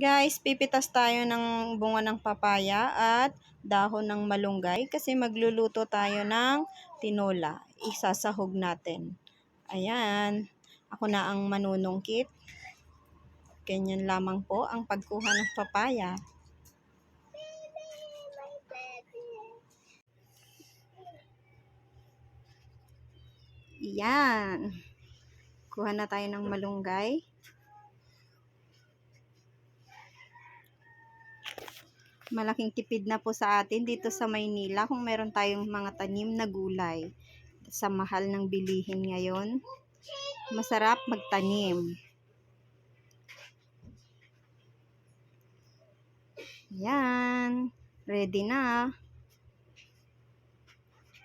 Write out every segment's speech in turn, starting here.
Guys, pipitas tayo ng bunga ng papaya at dahon ng malunggay kasi magluluto tayo ng tinola. Isasahog natin. Ayan. Ako na ang manunungkit. Ganyan lamang po ang pagkuha ng papaya. Yan. Kuha na tayo ng malunggay. Malaking tipid na po sa atin dito sa Maynila kung meron tayong mga tanim na gulay. Sa mahal ng bilihin ngayon, masarap magtanim. Yan. Ready na.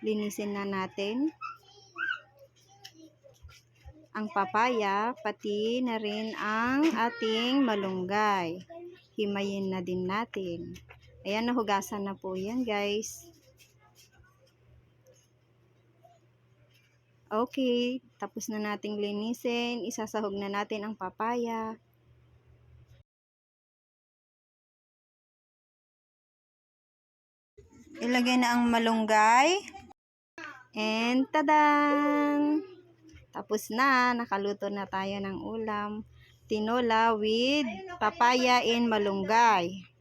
Linisin na natin ang papaya, pati na rin ang ating malunggay. Himayin na din natin. Ayan, nahugasan na po yan, guys. Okay, tapos na nating linisin. Isasahog na natin ang papaya. Ilagay na ang malunggay. And tadan! Tapos na, nakaluto na tayo ng ulam. Tinola with papaya and malunggay.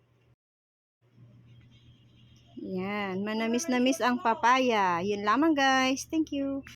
Yan, manamis-namis ang papaya. Yun lamang guys. Thank you.